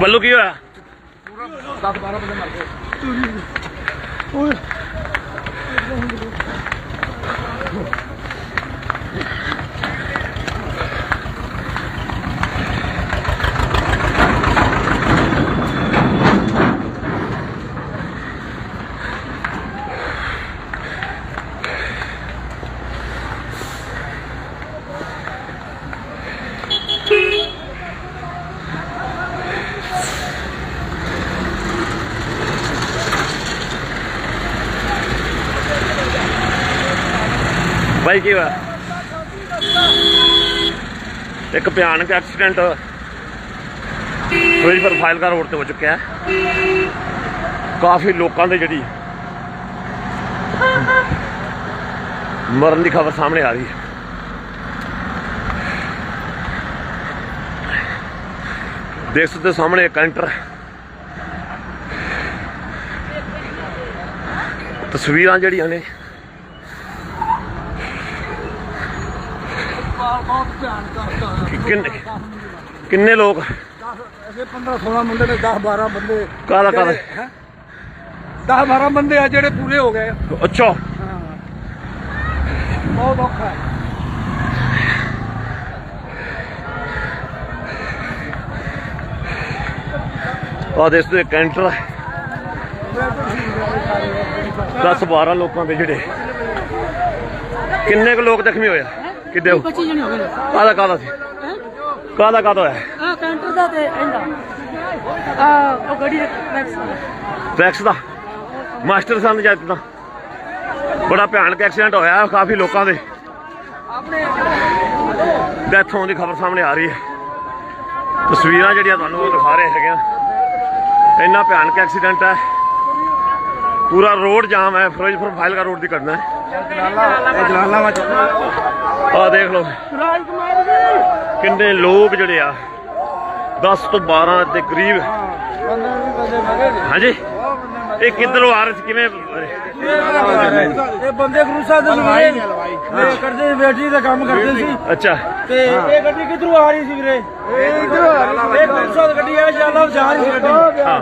ਬੱਲੂ ਕੀ ਹੋਇਆ? 10 12 ਬੰਦੇ ਮਰ ਗਏ। ਬਾਈ, ਕੀ ਹੋਇਆ? ਇੱਕ ਭਿਆਨਕ ਐਕਸੀਡੈਂਟ ਫਿਰੋਜ਼ਪੁਰ ਫਾਇਲਕਾ ਰੋਡ ਤੇ ਹੋ ਚੁੱਕਿਆ ਹੈ। ਕਾਫੀ ਲੋਕਾਂ ਦੇ ਜਿਹੜੀ ਮਰਨ ਦੀ ਖਬਰ ਸਾਹਮਣੇ ਆ ਰਹੀ ਹੈ। ਦੇਖ ਸਕਦੇ ਸਾਹਮਣੇ ਇੱਕ ਕੈਂਟਰ ਤਸਵੀਰਾਂ ਜਿਹੜੀਆਂ ਨੇ ਕਰਤਾ ਕਿੰਨੇ ਕਿੰਨੇ ਲੋਕ? ਅਜੇ 15 16 ਮੁੰਡੇ ਨੇ 10 12 ਬੰਦੇ। ਕਾਹਦਾ ਕਾਹਦਾ? 10 12 ਬੰਦੇ ਆ ਜਿਹੜੇ ਪੂਰੇ ਹੋ ਗਏ ਅੱਛਾ। ਹਾਂ। ਬਹੁਤ ਔਖਾ ਆ ਦੇਖ ਸਕਦੇ ਹੋ ਕੈਂਟਰ 10 12 ਲੋਕਾਂ ਦੇ ਜਿਹੜੇ। ਕਿੰਨੇ ਕੁ ਲੋਕ ਜ਼ਖਮੀ ਹੋਏ ਆ? ਕਿੱਡੇ 25 ਜਣੇ ਹੋ ਗਏ ਕਾਹਦਾ ਕਾਹਦਾ ਸੀ? ਕਾਹਦਾ ਕਾਹਦਾ ਹੋਇਆ? ਆ ਕਾਊਂਟਰ ਦਾ ਤੇ ਇਹਦਾ। ਆ ਉਹ ਗੱਡੀ ਦੇ ਟੈਕਸ ਟੈਕਸ ਦਾ? ਮਾਸਟਰ ਸੰਦ ਜੱਜ ਦਾ ਬੜਾ ਭਿਆਨਕ ਐਕਸੀਡੈਂਟ ਹੋਇਆ ਕਾਫੀ ਲੋਕਾਂ ਦੇ। ਡੈਥ ਹੋਣ ਦੀ ਖਬਰ ਸਾਹਮਣੇ ਆ ਰਹੀ ਹੈ। ਤਸਵੀਰਾਂ ਜਿਹੜੀਆਂ ਤੁਹਾਨੂੰ ਉਹ ਦਿਖਾ ਰਹੇ ਹੈਗੇ ਆ। ਇੰਨਾ ਭਿਆਨਕ ਐਕਸੀਡੈਂਟ ਹੈ। ਪੂਰਾ ਰੋਡ ਜਾਮ ਹੈ ਫਿਰੋਜ਼ਪੁਰ ਫਾਇਲਕਾ ਰੋਡ ਦੀ ਘਟਨਾ ਹੈ। ਜਲਾਲਾਬਾਦ ਆ ਦੇਖ ਲਓ। ਕਿੰਨੇ ਲੋਕ ਜਿਹੜੇ ਆ 10 ਤੋਂ 12 ਦੇ ਕਰੀਬ। ਹਾਂਜੀ। ਇਹ ਕਿੱਧਰੋਂ ਆ ਰਹੇ ਸੀ? ਕਿਵੇਂ? ਇਹ ਬੰਦੇ ਗੁਰੂ ਸਾਹਿਬ ਦੇ ਵੀਰੇ। ਇਹ ਕਰਦੇ ਸੀ ਬੇਟੀ ਦਾ ਕੰਮ ਕਰਦੇ ਸੀ। ਅੱਛਾ। ਤੇ ਇਹ ਗੱਡੀ ਕਿੱਧਰੋਂ ਆ ਰਹੀ ਸੀ ਵੀਰੇ? ਇਹ ਇਧਰੋਂ ਆ ਰਹੀ ਇਹ ਗੁਰੂ ਸਾਹਿਬ ਦੀ ਗੱਡੀ ਹੈ ਜਾਲਾ ਜਾ ਰਹੀ ਸੀ ਗੱਡੀ। ਹਾਂ।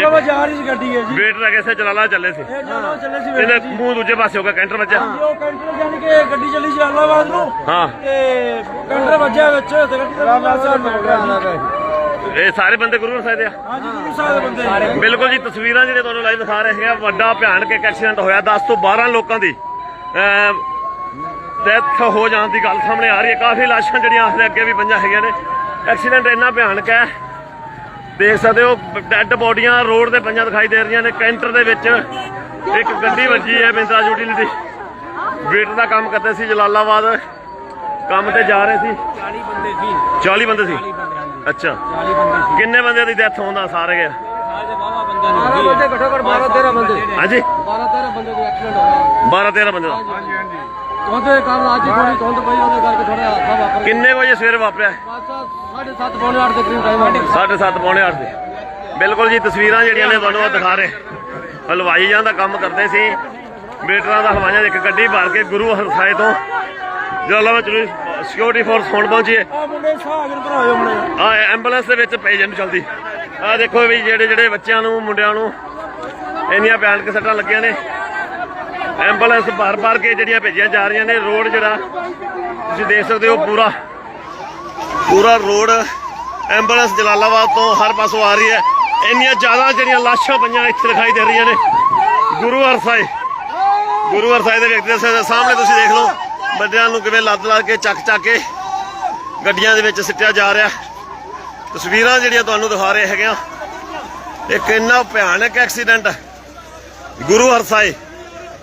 ਜਾਲਾ ਜਾ ਰਹੀ ਸੀ ਗੱਡੀ ਹੈ ਜੀ। ਵੇਟ ਲੱਗੇ ਸੇ ਜਲਾਲਾ ਚੱਲੇ ਸੀ? ਇਹ ਜਾਲਾ ਚੱਲੇ ਸੀ ਇਹਨੇ ਵੀਰੇ ਜੀ। ਮੂੰਹ ਦੂਜੇ ਪਾਸੇ ਹੋ ਗਿਆ ਕੈਂਟਰ ਵੱਜਾ ਉਹ ਕੰਟਰ ਜਾਨੀ ਕਿ ਗੱਡੀ ਚੱਲੀ ਸੀ ਜਲਾਲਾਬਾਦ ਨੂੰ। ਹਾਂ। ਤੇ ਕੰਟਰ ਵੱਜਿਆ ਵਿੱਚ ਤੇ ਗੱਡੀ ਦਾ ਹਾਦਸਾ ਹੋ ਗਿਆ। ਇਹ ਸਾਰੇ ਬੰਦੇ ਗੁਰੂ ਸਾਹਿਬ ਦੇ ਆ? ਹਾਂਜੀ ਗੁਰੂ ਸਾਹਿਬ ਦੇ ਬੰਦੇ ਬਿਲਕੁਲ ਜੀ ਤਸਵੀਰਾਂ ਜਿਹੜੇ ਤੁਹਾਨੂੰ ਲਾਈਵ ਦਿਖਾ ਰਹੇ ਆ ਵੱਡਾ ਭਿਆਨਕ ਇੱਕ ਐਕਸੀਡੈਂਟ ਹੋਇਆ 10 ਤੋਂ 12 ਲੋਕਾਂ ਦੀ ਡੈਥ ਹੋ ਜਾਣ ਦੀ ਗੱਲ ਸਾਹਮਣੇ ਆ ਰਹੀ ਹੈ। ਕਾਫੀ ਲਾਸ਼ਾਂ ਜਿਹੜੀਆਂ ਆਸਰੇ ਅੱਗੇ ਵੀ ਪੰਜਾਂ ਹੈਗੀਆਂ ਨੇ। ਐਕਸੀਡੈਂਟ ਇੰਨਾ ਭਿਆਨਕ ਹੈ। ਦੇਖ ਸਕਦੇ ਹੋ ਡੈੱਡ ਬੋਡੀਆਂ ਰੋਡ ਦੇ ਪੰਜਾਂ ਦਿਖਾਈ ਦੇ ਰਹੀਆਂ ਨੇ ਕੈਂਟਰ ਦੇ ਵਿੱਚ ਇੱਕ ਗੱਡੀ ਵੱਜੀ ਹੈ ਬਿੰਦਰਾ ਯੂਟਿਲਿਟੀ ਵੇਟ ਦਾ ਕੰਮ ਕਰਦੇ ਸੀ ਜਲਾਲਾਬਾਦ ਕੰਮ ਤੇ ਜਾ ਰਹੇ ਸੀ। 40 ਬੰਦੇ ਸੀ। 40 ਬੰਦੇ ਸੀ। 40 ਬੰਦੇ ਹਾਂਜੀ ਅੱਛਾ। 40 ਬੰਦੇ ਸੀ ਕਿੰਨੇ ਬੰਦਿਆਂ ਦੀ ਡੈਥ ਹੋਣ ਦਾ ਸਾਰੇ ਗਿਆ ਸਾਰੇ ਬਾਵਾ ਬੰਦੇ ਨੇ 12 ਬੰਦੇ ਘੱਟੋ ਘੱਟ 12 13 ਬੰਦੇ। ਹਾਂਜੀ। 12 13 ਬੰਦੇ ਦੇ ਐਕਸੀਡੈਂਟ ਹੋਇਆ 12 13 ਬੰਦੇ ਦਾ। ਹਾਂਜੀ ਹਾਂਜੀ। ਉਹਦੇ ਕਾਰਨ ਅੱਜ ਥੋੜੀ ਧੁੰਦ ਪਈ ਉਹਦੇ ਕਰਕੇ ਥੋੜਾ ਹਾਦਸਾ ਵਾਪਰ ਗਿਆ। ਕਿੰਨੇ ਵਜੇ ਸਵੇਰੇ ਵਾਪਰਿਆ? ਸਾਢੇ 7 ਪੌਣੇ 8 ਦੇ ਕਰੀਬ ਟਾਈਮ ਆ ਸਾਢੇ ਸੱਤ ਪੌਣੇ 8 ਦੇ। ਬਿਲਕੁਲ ਜੀ ਤਸਵੀਰਾਂ ਜਿਹੜੀਆਂ ਨੇ ਤੁਹਾਨੂੰ ਦਿਖਾ ਰਹੇ। ਹਲਵਾਈ ਜਾਂ ਦਾ ਕੰਮ ਕਰਦੇ ਸੀ। ਬੇਟਰਾਂ ਦਾ ਹਲਵਾਈਆਂ ਦੀ ਇੱਕ ਗੱਡੀ ਭਰ ਕੇ ਗੁਰੂ ਹਰਸਾਏ ਤੋਂ। ਜਲਾਲਾਬਾਦ ਚਲੋ ਸਿਕਿਉਰਿਟੀ ਫੋਰਸ ਹੁਣ ਪਹੁੰਚੀ ਹੈ ਆ ਮੁੰਡੇ ਸਾਗਰ ਭਰਾਇਓ ਮੁੰਡੇ ਆ ਐਂਬੂਲੈਂਸ ਦੇ ਵਿੱਚ ਪੇਸ਼ੈਂਟ ਚਲਦੀ। ਆ ਦੇਖੋ ਵੀ ਜਿਹੜੇ ਜਿਹੜੇ ਬੱਚਿਆਂ ਨੂੰ ਮੁੰਡਿਆਂ ਨੂੰ ਇੰਨੀਆਂ ਭਿਆਨਕ ਸੱਟਾਂ ਲੱਗੀਆਂ ਨੇ। ਐਂਬੂਲੈਂਸ ਭਰ-ਭਰ ਕੇ ਜਿਹੜੀਆਂ ਭੇਜੀਆਂ ਜਾ ਰਹੀਆਂ ਨੇ। ਰੋਡ ਜਿਹੜਾ ਤੁਸੀਂ ਦੇਖ ਸਕਦੇ ਹੋ ਪੂਰਾ ਪੂਰਾ ਰੋਡ ਐਂਬੂਲੈਂਸ ਜਲਾਲਾਬਾਦ ਤੋਂ ਹਰ ਪਾਸੋਂ ਆ ਰਹੀ ਹੈ। ਇੰਨੀਆਂ ਜ਼ਿਆਦਾ ਜਿਹੜੀਆਂ ਲਾਸ਼ਾਂ ਪਈਆਂ ਇੱਥੇ ਦਿਖਾਈ ਦੇ ਰਹੀਆਂ ਨੇ। ਗੁਰੂ ਹਰਸਾਏ ਗੁਰੂ ਹਰਸਾਏ ਦੇ ਵਿਅਕਤੀ ਦੇ ਸਾਹਮਣੇ ਤੁਸੀਂ ਦੇਖ ਲਓ। ਬੰਦਿਆਂ ਨੂੰ ਕਿਵੇਂ ਲੱਦ ਲੱਦ ਕੇ, ਚੱਕ ਚੱਕ ਕੇ ਗੱਡੀਆਂ ਦੇ ਵਿੱਚ ਸਿੱਟਿਆ ਜਾ ਰਿਹਾ। ਤਸਵੀਰਾਂ ਜਿਹੜੀਆਂ ਤੁਹਾਨੂੰ ਦਿਖਾ ਰਹੇ ਹੈਗੇ ਆ ਇੱਕ ਇੰਨਾ ਭਿਆਨਕ ਐਕਸੀਡੈਂਟ ਗੁਰੂ ਹਰਸਾਏ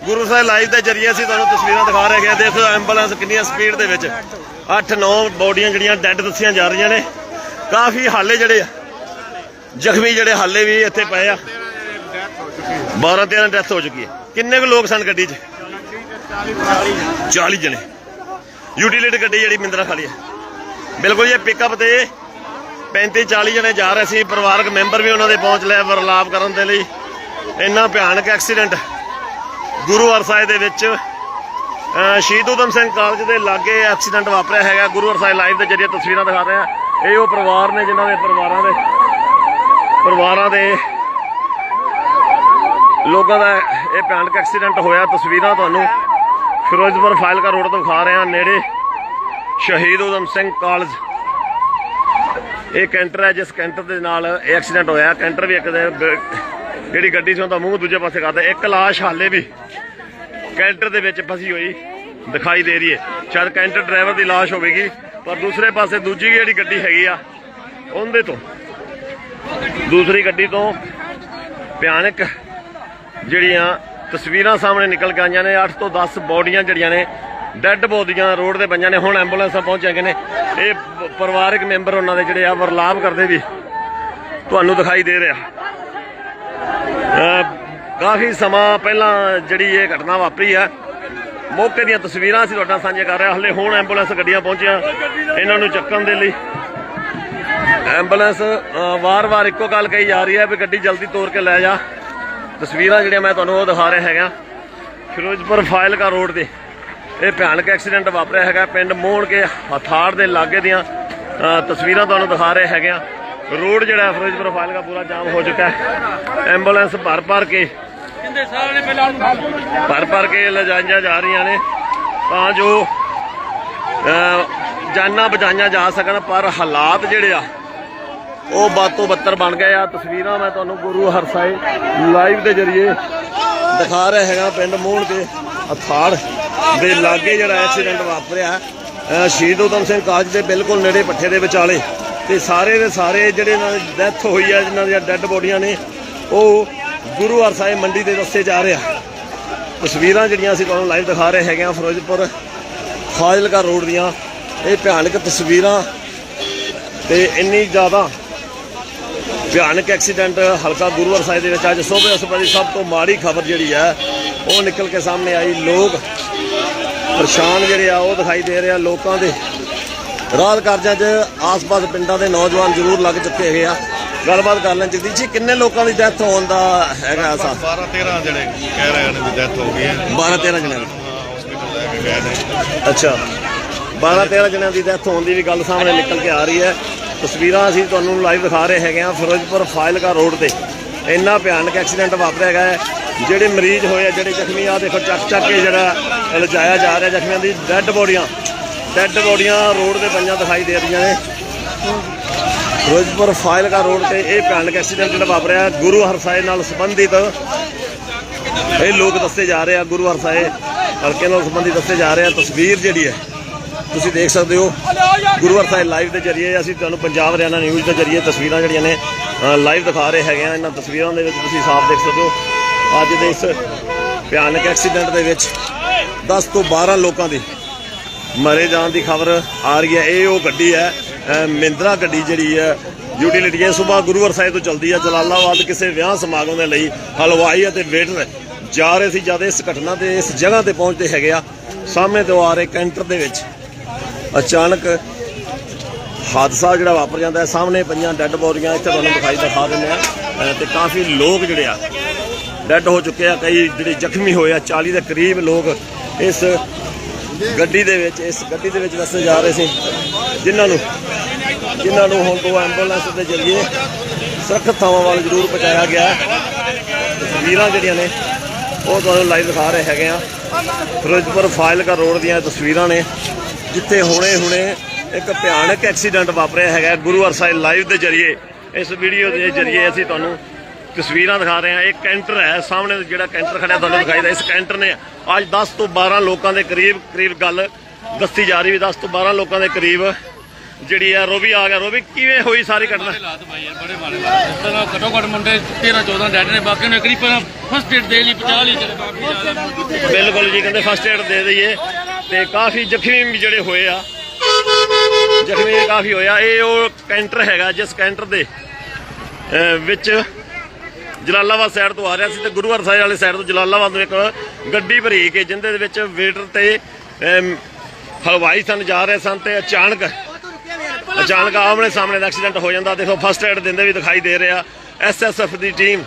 ਗੁਰੂ ਸਾਹਿਬ ਲਾਈਵ ਦੇ ਜਰੀਏ ਅਸੀਂ ਤੁਹਾਨੂੰ ਤਸਵੀਰਾਂ ਦਿਖਾ ਰਹੇ ਹਾਂ। ਦੇਖੋ ਐਂਬੂਲੈਂਸ ਕਿੰਨੀਆਂ ਸਪੀਡ ਦੇ ਵਿੱਚ। 8-9 ਬੋਡੀਆਂ ਜਿਹੜੀਆਂ ਡੈੱਡ ਦੱਸੀਆਂ ਜਾ ਰਹੀਆਂ ਨੇ। ਕਾਫੀ ਹਾਲੇ ਜਿਹੜੇ ਜ਼ਖਮੀ ਜਿਹੜੇ ਹਾਲੇ ਵੀ ਇੱਥੇ ਪਏ ਆ। 12-13 ਡੈਥ ਹੋ ਚੁੱਕੀ ਹੈ। ਕਿੰਨੇ ਕੁ ਲੋਕ ਸਨ ਗੱਡੀ 'ਚ? 40 ਜਣੇ। ਯੂਟੀਲਿਟੀ ਗੱਡੀ ਜਿਹੜੀ ਮਿੰਦਰਾ ਖਾਲੀ ਹੈ। ਬਿਲਕੁਲ ਇਹ ਪਿਕਅਪ ਤੇ 35 40 ਜਣੇ ਜਾ ਰਹੇ ਸੀ। ਪਰਿਵਾਰਕ ਮੈਂਬਰ ਵੀ ਉਹਨਾਂ ਦੇ ਪਹੁੰਚ ਲਿਆ ਵਰਲਾਪ ਕਰਨ ਦੇ ਲਈ। ਇੰਨਾ ਭਿਆਨਕ ਐਕਸੀਡੈਂਟ ਗੁਰੂਵਾਰ ਸਾਹਿਬ ਦੇ ਵਿੱਚ ਸ਼ਹੀਦ ਊਧਮ ਸਿੰਘ ਕਾਲਜ ਦੇ ਲਾਗੇ ਐਕਸੀਡੈਂਟ ਵਾਪਰਿਆ ਹੈਗਾ। ਗੁਰੂਵਾਰ ਸਾਹਿਬ ਲਾਈਵ ਦੇ ਜਰੀਏ ਤਸਵੀਰਾਂ ਦਿਖਾ ਰਹੇ ਆ ਇਹ ਉਹ ਪਰਿਵਾਰ ਨੇ ਜਿਨ੍ਹਾਂ ਦੇ ਪਰਿਵਾਰਾਂ ਦੇ ਪਰਿਵਾਰਾਂ ਦੇ ਲੋਕਾਂ ਦਾ ਇਹ ਭਿਆਨਕ ਐਕਸੀਡੈਂਟ ਹੋਇਆ। ਤਸਵੀਰਾਂ ਤੁਹਾਨੂੰ ਫਿਰੋਜ਼ਪੁਰ ਫਾਇਲਕਾ ਰੋਡ ਤੋਂ ਵਿਖਾ ਰਹੇ ਹਾਂ ਨੇੜੇ ਸ਼ਹੀਦ ਉਦਮ ਸਿੰਘ ਕਾਲਜ। ਇਹ ਕੈਂਟਰ ਹੈ, ਜਿਸ ਕੈਂਟਰ ਦੇ ਨਾਲ ਇਹ ਐਕਸੀਡੈਂਟ ਹੋਇਆ। ਕੈਂਟਰ ਵੀ ਇੱਕ ਦੇ ਜਿਹੜੀ ਗੱਡੀ ਸੀ, ਉਹਦਾ ਮੂੰਹ ਦੂਜੇ ਪਾਸੇ ਕਰਦਾ ਇੱਕ ਲਾਸ਼ ਹਾਲੇ ਵੀ ਕੈਂਟਰ ਦੇ ਵਿੱਚ ਫਸੀ ਹੋਈ ਦਿਖਾਈ ਦੇ ਰਹੀ ਹੈ। ਸ਼ਾਇਦ ਕੈਂਟਰ ਡਰਾਈਵਰ ਦੀ ਲਾਸ਼ ਹੋਵੇਗੀ, ਪਰ ਦੂਸਰੇ ਪਾਸੇ ਦੂਜੀ ਜਿਹੜੀ ਗੱਡੀ ਹੈਗੀ ਆ, ਉਹਦੇ ਤੋਂ। ਦੂਸਰੀ ਗੱਡੀ ਤੋਂ ਭਿਆਨਕ ਜਿਹੜੀਆਂ ਤਸਵੀਰਾਂ ਸਾਹਮਣੇ ਨਿਕਲ ਕੇ ਆਈਆਂ ਨੇ 8 ਤੋਂ 10 ਬੋਡੀਆਂ ਜਿਹੜੀਆਂ ਨੇ, ਡੈੱਡ ਬੋਡੀਆਂ ਰੋਡ ਤੇ ਪਈਆਂ ਨੇ, ਹੁਣ ਐਂਬੂਲੈਂਸਾਂ ਪਹੁੰਚ ਗਏ ਨੇ। ਇਹ ਪਰਿਵਾਰਕ ਮੈਂਬਰ ਉਹਨਾਂ ਦੇ ਜਿਹੜੇ ਆ ਵਰਲਾਪ ਕਰਦੇ ਵੀ ਤੁਹਾਨੂੰ ਦਿਖਾਈ ਦੇ ਰਿਹਾ। ਕਾਫੀ ਸਮਾਂ ਪਹਿਲਾਂ ਜਿਹੜੀ ਇਹ ਘਟਨਾ ਵਾਪਰੀ ਆ, ਮੌਕੇ ਦੀਆਂ ਤਸਵੀਰਾਂ ਅਸੀਂ ਤੁਹਾਡਾ ਸਾਂਝੇ ਕਰ ਰਹੇ ਹਲੇ ਹੁਣ ਐਂਬੂਲੈਂਸ ਗੱਡੀਆਂ ਪਹੁੰਚੀਆਂ ਇਹਨਾਂ ਨੂੰ ਚੱਕਣ ਦੇ ਲਈ। ਐਂਬੂਲੈਂਸ ਵਾਰ-ਵਾਰ ਇੱਕੋ ਗੱਲ ਕਹੀ ਜਾ ਰਹੀ ਹੈ ਵੀ ਗੱਡੀ ਜਲਦੀ ਤੋਰ ਕੇ ਲੈ ਜਾ। ਤਸਵੀਰਾਂ ਜਿਹੜੀਆਂ ਮੈਂ ਤੁਹਾਨੂੰ ਉਹ ਦਿਖਾ ਰਿਹਾ ਹੈਗਾ। ਫਿਰੋਜ਼ਪੁਰ ਫਾਇਲਕਾ ਰੋਡ ਤੇ। ਇਹ ਭਿਆਨਕ ਐਕਸੀਡੈਂਟ ਵਾਪਰਿਆ ਹੈਗਾ। ਪਿੰਡ ਮੋਹਣ ਕੇ ਹਥਾੜ ਦੇ ਲਾਗੇ ਦੀਆਂ ਤਸਵੀਰਾਂ ਤੁਹਾਨੂੰ ਦਿਖਾ ਰਹੇ ਹੈਗੇ ਆ। ਰੋਡ ਜਿਹੜਾ ਫਿਰੋਜ਼ਪੁਰ ਫਾਇਲਕਾ ਪੂਰਾ ਜਾਮ ਹੋ ਚੁੱਕਾ ਹੈ। ਐਂਬੂਲੈਂਸ ਭਰ ਭਰ ਕੇ ਕਹਿੰਦੇ ਸਾਰਿਆਂ ਨੇ ਪਹਿਲਾਂ ਭਰ ਭਰ ਕੇ ਲਿਜਾਈਆਂ ਜਾ ਰਹੀਆਂ ਨੇ। ਤਾਂ ਜੋ ਜਾਨਾਂ ਬਚਾਈਆਂ ਜਾ ਸਕਣ ਪਰ ਹਾਲਾਤ ਜਿਹੜੇ ਆ ਉਹ ਬਾਤੋਂ ਬੱਤਰ ਬਣ ਗਏ ਆ। ਤਸਵੀਰਾਂ ਮੈਂ ਤੁਹਾਨੂੰ ਗੁਰੂ ਹਰਸਾਏ ਲਾਈਵ ਦੇ ਜ਼ਰੀਏ ਦਿਖਾ ਰਿਹਾ ਹੈਗਾ ਪਿੰਡ ਮੋਹਣ ਦੇ ਅਥਾੜ ਦੇ ਲਾਗੇ ਜਿਹੜਾ ਐਕਸੀਡੈਂਟ ਵਾਪਰਿਆ। ਸ਼ਹੀਦ ਉਦਮ ਸਿੰਘ ਕਾਲਜ ਦੇ ਬਿਲਕੁਲ ਨੇੜੇ ਪੱਠੇ ਦੇ ਵਿਚਾਲੇ। ਤੇ ਸਾਰੇ ਦੇ ਸਾਰੇ ਜਿਹੜੇ ਇਹਨਾਂ ਦੀ ਡੈਥ ਹੋਈ ਆ, ਜਿਨ੍ਹਾਂ ਦੀਆਂ ਡੈੱਡ ਬੋਡੀਆਂ ਨੇ, ਉਹ ਗੁਰੂ ਹਰਸਾਏ ਮੰਡੀ ਦੇ ਰਸਤੇ ਜਾ ਰਿਹਾ। ਤਸਵੀਰਾਂ ਜਿਹੜੀਆਂ ਅਸੀਂ ਤੁਹਾਨੂੰ ਲਾਈਵ ਦਿਖਾ ਰਹੇ ਹੈਗੇ ਆ ਫਿਰੋਜ਼ਪੁਰ ਫਾਜ਼ਿਲਕਾ ਰੋਡ ਦੀਆਂ। ਇਹ ਭਿਆਨਕ ਤਸਵੀਰਾਂ ਤੇ ਇੰਨੀ ਜ਼ਿਆਦਾ ਭਿਆਨਕ ਐਕਸੀਡੈਂਟ ਹਲਕਾ ਗੁਰੂਵਰ ਸਾਹਿਬ ਦੇ ਵਿੱਚ ਅੱਜ ਸੋਭੇ ਹਸਪਤਾਲ ਦੀ ਸਭ ਤੋਂ ਮਾੜੀ ਖਬਰ ਜਿਹੜੀ ਹੈ ਉਹ ਨਿਕਲ ਕੇ ਸਾਹਮਣੇ ਆਈ। ਲੋਕ ਪਰੇਸ਼ਾਨ ਜਿਹੜੇ ਆ ਉਹ ਦਿਖਾਈ ਦੇ ਰਿਹਾ ਲੋਕਾਂ ਦੇ ਰਾਤ ਕਾਰਜਾਂ 'ਚ ਆਸ-ਪਾਸ ਪਿੰਡਾਂ ਦੇ ਨੌਜਵਾਨ ਜ਼ਰੂਰ ਲੱਗ ਚੁੱਕੇ ਹੈਗੇ ਆ। ਗੱਲਬਾਤ ਕਰ ਲੈਣ ਜਗਦੀਸ਼ ਜੀ ਕਿੰਨੇ ਲੋਕਾਂ ਦੀ ਡੈਥ ਹੋਣ ਦਾ ਹੈਗਾ ਐਸਾ 12 13 ਜਿਹੜੇ ਕਹਿ ਰਹੇ ਨੇ ਵੀ ਡੈਥ ਹੋ ਗਈ ਹੈ। 12 13 ਜਣਿਆਂ ਦੀ। ਹਸਪੀਟਲ ਲੈ ਕੇ ਗਏ ਨੇ। ਅੱਛਾ। 12 13 ਜਣਿਆਂ ਦੀ ਡੈਥ ਹੋਣ ਦੀ ਵੀ ਗੱਲ ਸਾਹਮਣੇ ਨਿਕਲ ਕੇ ਆ ਰਹੀ ਹੈ। ਤਸਵੀਰਾਂ ਅਸੀਂ ਤੁਹਾਨੂੰ ਲਾਈਵ ਦਿਖਾ ਰਹੇ ਹੈਗੇ ਆ ਫਿਰੋਜ਼ਪੁਰ ਫਾਇਲਕਾ ਰੋਡ ਤੇ। ਇੰਨਾ ਭਿਆਨਕ ਐਕਸੀਡੈਂਟ ਵਾਪਰਿਆ ਹੈਗਾ ਹੈ। ਜਿਹੜੇ ਮਰੀਜ਼ ਹੋਏ ਆ, ਜਿਹੜੇ ਜ਼ਖਮੀ ਆ, ਦੇਖੋ ਚੱਕ ਚੱਕ ਕੇ ਜਿਹੜਾ ਲਿਜਾਇਆ ਜਾ ਰਿਹਾ ਜ਼ਖਮੀਆਂ ਦੀ ਡੈੱਡ ਬੋਡੀਆਂ ਡੈੱਡ ਬੋਡੀਆਂ ਰੋਡ ਤੇ ਪਈਆਂ ਦਿਖਾਈ ਦੇ ਰਹੀਆਂ ਨੇ। ਫਿਰੋਜ਼ਪੁਰ ਫਾਇਲਕਾ ਰੋਡ ਤੇ ਇਹ ਭਿਆਨਕ ਐਕਸੀਡੈਂਟ ਜਿਹੜਾ ਵਾਪਰਿਆ ਗੁਰੂ ਹਰਸਾਏ ਨਾਲ ਸੰਬੰਧਿਤ। ਇਹ ਲੋਕ ਦੱਸੇ ਜਾ ਰਹੇ ਆ, ਗੁਰੂ ਹਰਸਾਏ ਹਲਕੇ ਨਾਲ ਸੰਬੰਧਿਤ ਦੱਸੇ ਜਾ ਰਹੇ ਆ। ਤਸਵੀਰ ਜਿਹੜੀ ਹੈ ਤੁਸੀਂ ਦੇਖ ਸਕਦੇ ਹੋ ਗੁਰੂਵਰ ਸਾਹਿਬ ਲਾਈਵ ਦੇ ਜਰੀਏ ਅਸੀਂ ਤੁਹਾਨੂੰ ਪੰਜਾਬ ਹਰਿਆਣਾ ਨਿਊਜ਼ ਦੇ ਜਰੀਏ ਤਸਵੀਰਾਂ ਜਿਹੜੀਆਂ ਨੇ ਲਾਈਵ ਦਿਖਾ ਰਹੇ ਹੈਗੇ ਆ ਇਹਨਾਂ ਤਸਵੀਰਾਂ ਦੇ ਵਿੱਚ ਤੁਸੀਂ ਸਾਫ਼ ਦੇਖ ਸਕਦੇ ਹੋ, ਅੱਜ ਦੇ ਇਸ ਭਿਆਨਕ ਐਕਸੀਡੈਂਟ ਦੇ ਵਿੱਚ 10 ਤੋਂ 12 ਲੋਕਾਂ ਦੀ ਮਰੇ ਜਾਣ ਦੀ ਖਬਰ ਆ ਰਹੀ ਹੈ। ਇਹ ਉਹ ਗੱਡੀ ਹੈ, ਅਹ, ਮਹਿੰਦਰਾ ਗੱਡੀ ਜਿਹੜੀ ਹੈ ਯੂਟਿਲਿਟੀ ਹੈ। ਸਵੇਰ ਗੁਰੂਵਰ ਸਾਹਿਬ ਤੋਂ ਚਲਦੀ ਹੈ। ਜਲਾਲਾਬਾਦ ਕਿਸੇ ਵਿਆਹ ਸਮਾਗਮ ਦੇ ਲਈ ਹਲਵਾਈ ਅਤੇ ਵੇਟਰ ਜਾ ਰਹੇ ਸੀ, ਜਦ ਇਸ ਘਟਨਾ ਤੇ ਇਸ ਜਗ੍ਹਾ ਤੇ ਪਹੁੰਚਦੇ ਹੈਗੇ ਆ। ਸਾਹਮਣੇ ਤੋਂ ਆ ਰਹੇ ਕੈਂਟਰ ਦੇ ਵਿੱਚ ਅਚਾਨਕ ਹਾਦਸਾ ਜਿਹੜਾ ਵਾਪਰ ਜਾਂਦਾ ਹੈ, ਸਾਹਮਣੇ ਪਈਆਂ ਡੈੱਡ ਬੋਡੀਆਂ ਇੱਥੇ ਤੁਹਾਨੂੰ ਦਿਖਾਈ ਦਿਖਾ ਦਿੰਦੇ ਆ ਅਹ ਤੇ ਕਾਫੀ ਲੋਕ ਜਿਹੜੇ ਆ, ਡੈੱਡ ਹੋ ਚੁੱਕੇ ਆ, ਕਈ ਜਿਹੜੇ ਜ਼ਖਮੀ ਹੋਏ ਆ 40 ਦੇ ਕਰੀਬ ਲੋਕ ਇਸ ਗੱਡੀ ਦੇ ਵਿੱਚ, ਇਸ ਗੱਡੀ ਦੇ ਵਿੱਚ ਵਸੇ ਜਾ ਰਹੇ ਸੀ, ਜਿਨ੍ਹਾਂ ਨੂੰ ਜਿਨ੍ਹਾਂ ਨੂੰ ਹੁਣ ਤੋਂ ਐਂਬੂਲੈਂਸ ਦੇ ਜ਼ਰੀਏ ਸੁਰੱਖਿਅਤ ਥਾਵਾਂ ਵੱਲ ਜ਼ਰੂਰ ਪਹੁੰਚਾਇਆ ਗਿਆ ਤਸਵੀਰਾਂ ਜਿਹੜੀਆਂ ਨੇ, ਉਹ ਤੁਹਾਨੂੰ ਲਾਈਵ ਦਿਖਾ ਰਹੇ ਹੈਗੇ ਆ। ਫਿਰੋਜ਼ਪੁਰ ਫਾਇਲਕਾ ਰੋਡ ਦੀਆਂ ਤਸਵੀਰਾਂ ਨੇ। ਜਿੱਥੇ ਹੁਣੇ ਹੁਣੇ ਇੱਕ ਭਿਆਨਕ ਐਕਸੀਡੈਂਟ ਵਾਪਰਿਆ ਹੈਗਾ ਗੁਰੂ ਹਰਸਾਏ ਲਾਈਵ ਦੇ ਜ਼ਰੀਏ। ਇਸ ਵੀਡੀਓ ਦੇ ਜ਼ਰੀਏ ਅਸੀਂ ਤੁਹਾਨੂੰ ਤਸਵੀਰਾਂ ਦਿਖਾ ਰਹੇ ਹਾਂ। ਇਹ ਕੈਂਟਰ ਹੈ। ਸਾਹਮਣੇ ਜਿਹੜਾ ਕੈਂਟਰ ਖੜਿਆ ਤੁਹਾਨੂੰ ਦਿਖਾਈਦਾ ਇਸ ਕੈਂਟਰ ਨੇ ਅੱਜ 10 ਤੋਂ 12 ਲੋਕਾਂ ਦੇ ਕਰੀਬ ਕਰੀਬ ਗੱਲ ਦੱਸੀ ਜਾ ਰਹੀ ਵੀ 10 ਤੋਂ 12 ਲੋਕਾਂ ਦੇ ਕਰੀਬ ਜਿਹੜੀ ਆ ਰੋਬੀ ਆ ਗਿਆ। ਰੋਬੀ ਕਿਵੇਂ ਹੋਈ ਸਾਰੀ ਘਟਨਾ? ਹਾਲਾਤ ਭਾਈ ਯਾਰ ਬੜੇ ਮਾੜੇ ਹਾਲਾਤ। ਇਸ ਤਰ੍ਹਾਂ ਘੱਟੋ ਘੱਟ ਮੁੰਡੇ 13 14 ਡੈਡ ਨੇ। ਬਾਕੀ ਨੇ ਕਰੀਬਨ ਫਸਟ ਏਡ ਦੇ ਲਈ 50 ਲਈ ਜਿਹੜੇ ਬਾਕੀ ਜ਼ਿਆਦਾ ਮੁੰਡੇ ਬਿਲਕੁਲ ਜੀ ਕਹਿੰਦੇ ਫਸਟ ਏਡ ਦੇ ਦਈਏ। ਤੇ ਕਾਫੀ ਜ਼ਖਮੀ ਵੀ ਜਿਹੜੇ ਹੋਏ ਆ। ਜ਼ਖਮੀ ਵੀ ਕਾਫੀ ਹੋਇਆ ਇਹ ਉਹ ਕੈਂਟਰ ਹੈਗਾ, ਜਿਸ ਕੈਂਟਰ ਦੇ ਵਿੱਚ ਜਲਾਲਾਬਾਦ ਸਾਈਡ ਤੋਂ ਆ ਰਿਹਾ ਸੀ ਤੇ ਗੁਰੂ ਸਾਹਿਬ ਵਾਲੇ ਸਾਈਡ ਤੋਂ ਜਲਾਲਾਬਾਦ ਨੂੰ ਇੱਕ ਗੱਡੀ ਭਰੀ ਕੇ ਜਿੰਦੇ ਦੇ ਵਿੱਚ ਵੇਟਰ ਤੇ ਹਲਵਾਈ ਸਨ, ਜਾ ਰਹੇ ਸਨ ਤੇ ਅਚਾਨਕ ਅਚਾਨਕ ਆਮਣੇ ਸਾਹਮਣੇ ਦਾ ਐਕਸੀਡੈਂਟ ਹੋ ਜਾਂਦਾ। ਦੇਖੋ ਫਸਟ ਏਡ ਦਿੰਦੇ ਵੀ ਦਿਖਾਈ ਦੇ ਰਿਹਾ। ਐਸਐਸਐਫ ਦੀ ਟੀਮ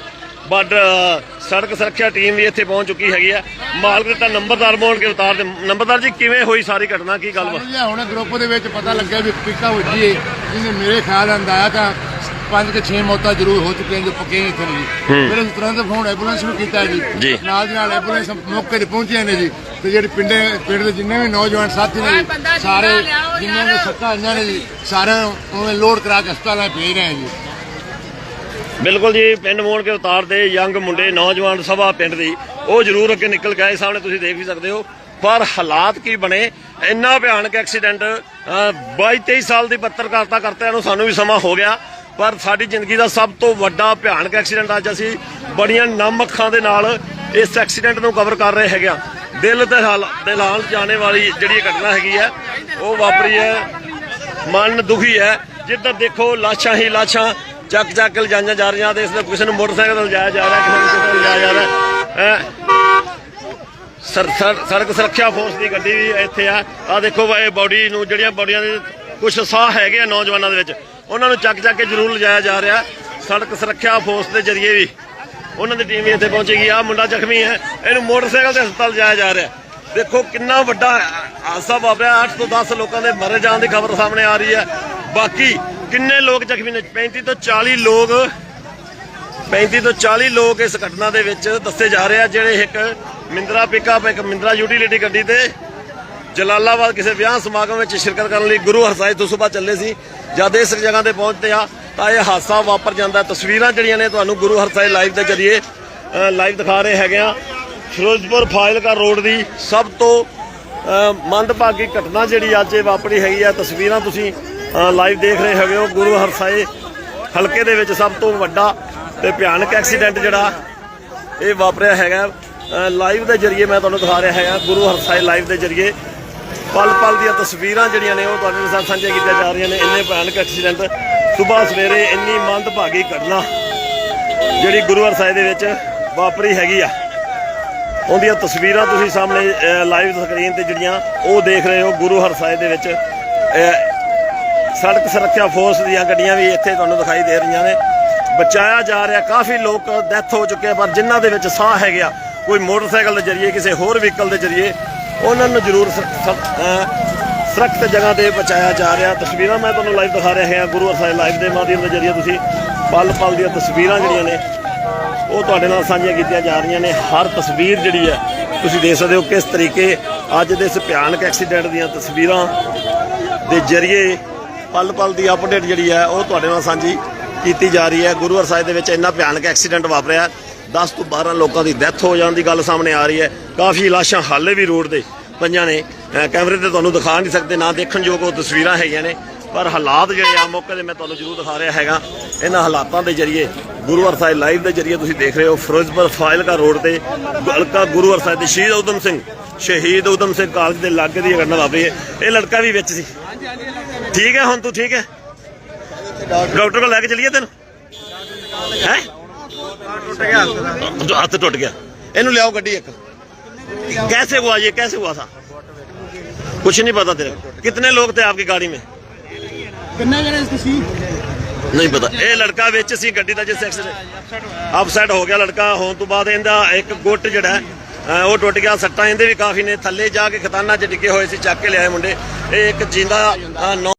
ਬਾਰਡਰ ਸੜਕ ਸੁਰੱਖਿਆ ਟੀਮ ਵੀ ਇੱਥੇ ਪਹੁੰਚ ਚੁੱਕੀ ਹੈਗੀ ਆ। ਮਾਲਕ ਦਾ ਨੰਬਰਦਾਰ ਮੋੜ ਕੇ ਉਤਾਰ ਦੇ ਨੰਬਰਦਾਰ ਜੀ ਕਿਵੇਂ ਹੋਈ ਸਾਰੀ ਘਟਨਾ? ਕੀ ਗੱਲ ਜੀ ਹੁਣ ਗਰੁੱਪ ਦੇ ਵਿੱਚ ਪਤਾ ਲੱਗਿਆ ਵੀ ਪਿੱਕਾ ਵੱਜੀ ਏ ਜਿਹਨੇ ਮੇਰੇ ਖਿਆਲ ਅੰਦਾਜ਼ਾ ਤਾਂ ਪੰਜ ਕਿ 6 ਮੌਤਾਂ ਜ਼ਰੂਰ ਹੋ ਚੁੱਕੀਆਂ ਜੋ ਪੱਕੇ ਨੇ ਇੱਥੇ ਨੇ ਜੀ। ਫਿਰ ਅਸੀਂ ਤੁਰੰਤ ਫੋਨ ਐਂਬੂਲੈਂਸ ਨੂੰ ਕੀਤਾ ਜੀ। ਨਾਲ ਦੀ ਨਾਲ ਐਂਬੂਲੈਂਸ ਮੌਕੇ ਤੇ ਪਹੁੰਚੀਆਂ ਨੇ ਜੀ। ਤੇ ਜਿਹੜੇ ਪਿੰਡੇ ਪਿੰਡ ਦੇ ਜਿੰਨੇ ਵੀ ਨੌਜਵਾਨ ਸਾਥੀ ਨੇ ਸਾਰੇ ਜਿੰਨੇ ਵੀ ਸੱਟਾਂ ਆਈਆਂ ਨੇ ਜੀ ਸਾਰਿਆਂ ਨੂੰ ਉਵੇਂ ਲੋਡ ਕਰਾ ਕੇ ਹਸਪਤਾਲਾਂ ਭੇਜ ਰਹੇ ਹਾਂ ਜੀ। ਬਿਲਕੁਲ ਜੀ, ਪਿੰਡ ਮੋੜ ਕੇ ਉਤਾਰ ਦੇ ਯੰਗ ਮੁੰਡੇ, ਨੌਜਵਾਨ ਸਭਾ ਪਿੰਡ ਦੀ। ਉਹ ਜ਼ਰੂਰ ਅੱਗੇ ਨਿਕਲ ਗਏ ਸਾਹਮਣੇ, ਤੁਸੀਂ ਦੇਖ ਵੀ ਸਕਦੇ ਹੋ। ਪਰ ਹਾਲਾਤ ਕੀ ਬਣੇ? ਇੰਨਾ ਭਿਆਨਕ ਐਕਸੀਡੈਂਟ 22 23 ਸਾਲ ਦੀ ਪੱਤਰਕਾਰਤਾ ਕਰਤਿਆਂ ਨੂੰ ਸਾਨੂੰ ਵੀ ਸਮਾਂ ਹੋ ਗਿਆ। ਪਰ ਸਾਡੀ ਜ਼ਿੰਦਗੀ ਦਾ ਸਭ ਤੋਂ ਵੱਡਾ ਭਿਆਨਕ ਐਕਸੀਡੈਂਟ ਅੱਜ ਅਸੀਂ ਬੜੀਆਂ ਨਮ ਅੱਖਾਂ ਦੇ ਨਾਲ ਇਸ ਐਕਸੀਡੈਂਟ ਨੂੰ ਕਵਰ ਕਰ ਰਹੇ ਹੈਗੇ ਆ ਦਿਲ ਤੇ ਹਾਲ ਦਿਲ ਹਾਲ ਜਾਣੇ ਵਾਲੀ ਜਿਹੜੀ ਘਟਨਾ ਹੈਗੀ ਹੈ, ਉਹ ਵਾਪਰੀ ਹੈ। ਮਨ ਦੁਖੀ ਹੈ। ਜਿੱਧਰ ਦੇਖੋ, ਲਾਸ਼ਾਂ ਹੀ ਲਾਸ਼ਾਂ ਚੱਕ ਚੱਕ ਲਿਜਾਈਆਂ ਜਾ ਰਹੀਆਂ ਤੇ ਇਸ ਦੇ ਕਿਸੇ ਨੂੰ ਮੋਟਰਸਾਈਕਲ ਤੇ ਲਿਜਾਇਆ ਜਾ ਰਿਹਾ, ਕਿਸੇ ਨੂੰ ਕਿਸੇ ਲਿਜਾਇਆ ਜਾ ਰਿਹਾ। ਸੜਕ ਸੁਰੱਖਿਆ ਫੋਰਸ ਦੀ ਗੱਡੀ ਵੀ ਇੱਥੇ ਆ। ਆ ਦੇਖੋ ਇਹ ਬਾਡੀ ਨੂੰ, ਜਿਹੜੀਆਂ ਬਾਡੀਆਂ ਦੇ ਕੁਝ ਸਾਹ ਹੈਗੇ ਆ ਨੌਜਵਾਨਾਂ ਦੇ ਵਿੱਚ, ਉਹਨਾਂ ਨੂੰ ਚੱਕ ਚੱਕ ਕੇ ਜ਼ਰੂਰ ਲਿਜਾਇਆ ਜਾ ਰਿਹਾ। ਸੜਕ ਸੁਰੱਖਿਆ ਫੋਰਸ ਦੇ ਜ਼ਰੀਏ ਵੀ ਉਹਨਾਂ ਦੀ ਟੀਮ ਵੀ ਇੱਥੇ ਪਹੁੰਚੇਗੀ ਆ। ਮੁੰਡਾ ਜ਼ਖਮੀ ਹੈ, ਇਹਨੂੰ ਮੋਟਰਸਾਈਕਲ ਤੇ ਹਸਪਤਾਲ ਲਿਜਾਇਆ ਜਾ ਰਿਹਾ। ਦੇਖੋ ਕਿੰਨਾ ਵੱਡਾ ਹਾਦਸਾ ਵਾਪਰਿਆ। 8 ਤੋਂ 10 ਲੋਕਾਂ ਦੇ ਮਰੇ ਜਾਣ ਦੀ ਖਬਰ ਸਾਹਮਣੇ ਆ ਰਹੀ ਹੈ। ਬਾਕੀ ਕਿੰਨੇ ਲੋਕ ਜ਼ਖਮੀ ਨੇ? 35 ਤੋਂ 40 ਲੋਕ 35 ਤੋਂ 40 ਲੋਕ ਇਸ ਘਟਨਾ ਦੇ ਵਿੱਚ ਦੱਸੇ ਜਾ ਰਹੇ ਆ, ਜਿਹੜੇ ਇੱਕ ਮਿੰਦਰਾ ਪਿਕਅਪ ਇੱਕ ਮਿੰਦਰਾ ਯੂਟੀਲਿਟੀ ਗੱਡੀ ਤੇ ਜਲਾਲਾਬਾਦ ਕਿਸੇ ਵਿਆਹ ਸਮਾਗਮ ਵਿੱਚ ਸ਼ਿਰਕਤ ਕਰਨ ਲਈ ਗੁਰੂ ਹਰਸਾਏ ਤੋਂ ਸਵੇਰ ਚੱਲੇ ਸੀ। ਜਦ ਇਸ ਜਗ੍ਹਾ ਤੇ ਪਹੁੰਚਦੇ ਆ ਤਾਂ ਇਹ ਹਾਦਸਾ ਵਾਪਰ ਜਾਂਦਾ ਤਸਵੀਰਾਂ ਜਿਹੜੀਆਂ ਨੇ ਤੁਹਾਨੂੰ ਗੁਰੂ ਹਰਸਾਏ ਲਾਈਵ ਦੇ ਜਰੀਏ ਲਾਈਵ ਦਿਖਾ ਰਹੇ ਹੈਗੇ ਆ। ਫਿਰੋਜ਼ਪੁਰ ਫਾਜ਼ਿਲਕਾ ਰੋਡ ਦੀ ਸਭ ਤੋਂ ਮੰਦਭਾਗੀ ਘਟਨਾ ਜਿਹੜੀ ਅੱਜ ਇਹ ਵਾਪਰੀ ਹੈਗੀ ਆ, ਤਸਵੀਰਾਂ ਤੁਸੀਂ ਲਾਈਵ ਦੇਖ ਰਹੇ ਹੈਗੇ ਹੋ ਗੁਰੂ ਹਰਸਾਏ ਹਲਕੇ ਦੇ ਵਿੱਚ ਸਭ ਤੋਂ ਵੱਡਾ ਤੇ ਭਿਆਨਕ ਐਕਸੀਡੈਂਟ ਜਿਹੜਾ ਇਹ ਵਾਪਰਿਆ ਹੈਗਾ। ਲਾਈਵ ਦੇ ਜਰੀਏ ਮੈਂ ਤੁਹਾਨੂੰ ਦਿਖਾ ਰਿਹਾ ਹੈਗਾ ਗੁਰੂ ਹਰਸਾਏ ਲਾਈਵ ਦੇ ਜਰੀਏ। ਪਲ ਪਲ ਦੀਆਂ ਤਸਵੀਰਾਂ ਜਿਹੜੀਆਂ ਨੇ ਉਹ ਤੁਹਾਡੇ ਨਾਲ ਸਾਂਝੀਆਂ ਕੀਤੀਆਂ ਜਾ ਰਹੀਆਂ ਨੇ। ਇੰਨੇ ਭਿਆਨਕ ਐਕਸੀਡੈਂਟ ਸਵੇਰ ਸਵੇਰੇ ਇੰਨੀ ਮੰਦਭਾਗੀ ਘਟਨਾ ਜਿਹੜੀ ਗੁਰੂ ਹਰਸਾਏ ਦੇ ਵਿੱਚ ਵਾਪਰੀ ਹੈਗੀ ਆ। ਉਹਦੀਆਂ ਤਸਵੀਰਾਂ ਤੁਸੀਂ ਸਾਹਮਣੇ ਲਾਈਵ ਸਕਰੀਨ ਤੇ ਜਿਹੜੀਆਂ ਉਹ ਦੇਖ ਰਹੇ ਹੋ ਗੁਰੂ ਹਰਸਾਏ ਦੇ ਵਿੱਚ। ਸੜਕ ਸੁਰੱਖਿਆ ਫੋਰਸ ਦੀਆਂ ਗੱਡੀਆਂ ਵੀ ਇੱਥੇ ਤੁਹਾਨੂੰ ਦਿਖਾਈ ਦੇ ਰਹੀਆਂ ਨੇ। ਬਚਾਇਆ ਜਾ ਰਿਹਾ ਕਾਫੀ ਲੋਕ ਡੈਥ ਹੋ ਚੁੱਕੇ ਆ, ਪਰ ਜਿਨ੍ਹਾਂ ਦੇ ਵਿੱਚ ਸਾਹ ਹੈਗੇ ਆ ਕੋਈ ਮੋਟਰਸਾਈਕਲ ਦੇ ਜ਼ਰੀਏ ਕਿਸੇ ਹੋਰ ਵਹੀਕਲ ਦੇ ਜ਼ਰੀਏ ਉਹਨਾਂ ਨੂੰ ਜ਼ਰੂਰ ਸੁਰੱਖਿਅਤ ਜਗ੍ਹਾ ਤੇ ਬਚਾਇਆ ਜਾ ਰਿਹਾ। ਤਸਵੀਰਾਂ ਮੈਂ ਤੁਹਾਨੂੰ ਲਾਈਵ ਦਿਖਾ ਰਿਹਾ ਹਾਂ ਗੁਰੂ ਸਾਹਿਬ ਲਾਈਵ ਦੇ ਮਾਧਿਅਮ ਦੇ ਜ਼ਰੀਏ ਤੁਸੀਂ ਪਲ ਪਲ ਦੀਆਂ ਤਸਵੀਰਾਂ ਜਿਹੜੀਆਂ ਨੇ ਉਹ ਤੁਹਾਡੇ ਨਾਲ ਸਾਂਝੀਆਂ ਕੀਤੀਆਂ ਜਾ ਰਹੀਆਂ ਨੇ। ਹਰ ਤਸਵੀਰ ਜਿਹੜੀ ਹੈ ਤੁਸੀਂ ਦੇਖ ਸਕਦੇ ਹੋ ਕਿਸ ਤਰੀਕੇ ਅੱਜ ਦੇ ਇਸ ਭਿਆਨਕ ਐਕਸੀਡੈਂਟ ਦੀਆਂ ਤਸਵੀਰਾਂ ਦੇ ਜ਼ਰੀਏ ਪਲ ਪਲ ਦੀ ਅਪਡੇਟ ਜਿਹੜੀ ਹੈ ਉਹ ਤੁਹਾਡੇ ਨਾਲ ਸਾਂਝੀ ਕੀਤੀ ਜਾ ਰਹੀ ਹੈ। ਗੁਰੂ ਸਾਹਿਬ ਦੇ ਵਿੱਚ ਇੰਨਾ ਭਿਆਨਕ ਐਕਸੀਡੈਂਟ ਵਾਪਰਿਆ। 10 ਤੋਂ 12 ਲੋਕਾਂ ਦੀ ਡੈਥ ਹੋ ਜਾਣ ਦੀ ਗੱਲ ਸਾਹਮਣੇ ਆ ਰਹੀ ਹੈ। ਕਾਫੀ ਲਾਸ਼ਾਂ ਹਾਲੇ ਵੀ ਰੋਡ ਦੇ ਪਈਆਂ ਨੇ। ਕੈਮਰੇ ਤੇ ਤੁਹਾਨੂੰ ਦਿਖਾ ਨਹੀਂ ਸਕਦੇ, ਨਾ ਦੇਖਣ ਯੋਗ ਉਹ ਤਸਵੀਰਾਂ ਹੈਗੀਆਂ ਨੇ। ਪਰ ਹਾਲਾਤ ਜਿਹੜੇ ਆ ਮੌਕੇ ਤੇ ਮੈਂ ਤੁਹਾਨੂੰ ਜ਼ਰੂਰ ਦਿਖਾ ਰਿਹਾ ਹੈਗਾ। ਇਹਨਾਂ ਹਾਲਾਤਾਂ ਦੇ ਜ਼ਰੀਏ, ਗੁਰੂ ਸਾਹਿਬ ਲਾਈਵ ਦੇ ਜ਼ਰੀਏ ਤੁਸੀਂ ਦੇਖ ਰਹੇ ਹੋ, ਫਿਰੋਜ਼ਪੁਰ ਫਾਜ਼ਿਲਕਾ ਰੋਡ ਤੇ ਹਲਕਾ ਗੁਰੂ ਸਾਹਿਬ ਦੇ ਸ਼ਹੀਦ ਉਦਮ ਸਿੰਘ, ਸ਼ਹੀਦ ਉਦਮ ਸਿੰਘ ਕਾਲਜ ਦੇ ਲਾਗੇ ਦੀ ਇਹ ਘਟਨਾ ਵਾਪਰੀ ਹੈ। ਇਹ ਲੜਕਾ ਵੀ ਵਿੱਚ ਸੀ। ਠੀਕ ਹੈ ਹੁਣ ਤੂੰ ਠੀਕ ਹੈ ਡਾਕਟਰ ਕੋਲ ਲੈ ਕੇ ਚਲੀਏ ਤੈਨੂੰ ਹੈ ਟੁੱਟ ਗਿਆ ਹੱਥ ਟੁੱਟ ਗਿਆ ਇਹਨੂੰ ਲਿਆਓ ਗੱਡੀ ਇੱਕ कैसे हुआ ये कैसे हुआ था कुछ नहीं पता तेरे को कितने लोग थे आपकी गाड़ी में ਕਿੰਨੇ ਜਣੇ ਤੁਸੀਂ ਨਹੀਂ ਪਤਾ ਇਹ ਲੜਕਾ ਵਿੱਚ ਸੀ ਗੱਡੀ ਦਾ ਜਿਸ ਐਕਸੀਡੈਂਟ ਅਪਸੈਟ ਹੋ ਗਿਆ ਲੜਕਾ ਹੋਣ ਤੋਂ ਬਾਅਦ ਇਹਦਾ ਇੱਕ ਗੁੱਟ ਜਿਹੜਾ ਹੈ, ਅਹ ਉਹ ਟੁੱਟ ਗਿਆ ਸੱਟਾਂ ਇਹਦੇ ਵੀ ਕਾਫੀ ਨੇ ਥੱਲੇ ਜਾ ਕੇ ਖਤਾਨਾ 'ਚ ਡਿੱਗੇ ਹੋਏ ਸੀ ਚੱਕ ਕੇ ਲਿਆਏ ਮੁੰਡੇ ਇਹ ਇੱਕ ਜਿੰਦਾ ਅਹ, ਨੌ-